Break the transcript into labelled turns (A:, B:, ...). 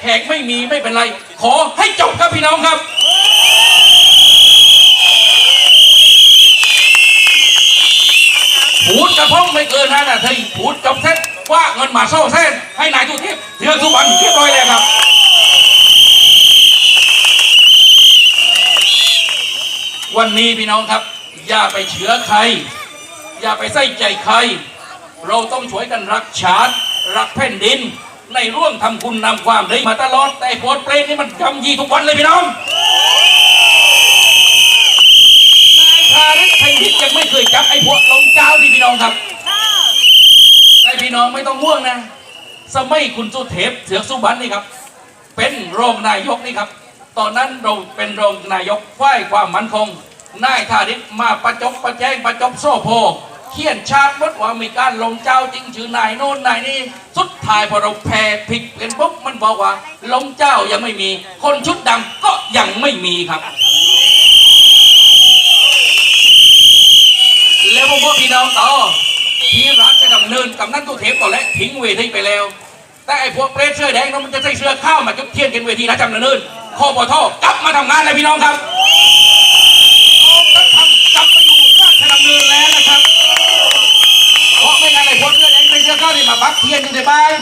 A: แขกไม่มีไม่เป็นไร ขอให้จบครับพี่น้องครับพูดกระพ้องไม่เกินห้านาทีพูดจบเส้นว่าเงินมาโซ่เส้นให้นายทุเทพเทือกสุวรรณเรียบร้อยแล้วครับวันนี้พี่น้องครับ อย่าไปเชื้อใคร อย่าไปใส่ใจใคร เราต้องช่วยกันรักชาติ รักแผ่นดิน ในร่วมทำคุณนำความดีมาตลอดแต่โพดเปรตนี่มันจำยีทุกวันเลยพี่น้องนายพาณิชย์แผ่นดินยังไม่เคยจับไอ้พวกลงเจ้านี่พี่น้องครับแต่พี่น้องไม่ต้องห่วงนะ สมัยคุณสุเทพเสือกสุบรรนี่ครับ เป็นรองนายกนี่ครับ ตอนนั้นเราเป็นรองนายกฝ่ายความมั่นคงนายธาริศมาประจบประแจงประจบโซ่โพเขียนชาติบทว่ามีการลงเจ้าจริงชื่อนายโน่นนายนี่สุด ทายพอเราแพ้พลิกเป็นปุ๊บมันบอกว่าลงเจ้ายังไม่มี คนชุดดำก็ยังไม่มีครับ แล้วผมบอกพี่น้องต่อที่รัฐจะดำเนินกับนั้นตัวเทปต่อและทิ้งเวทีไปแล้ว แต่ไอ้พวกเปรตเสื้อแดงนั้นมันจะใส่เสื้อข้าวมาจุดเทียนกันเวทีนะจำเนินคอปทกลับมาทำงานเลยพี่น้องครับ Bible.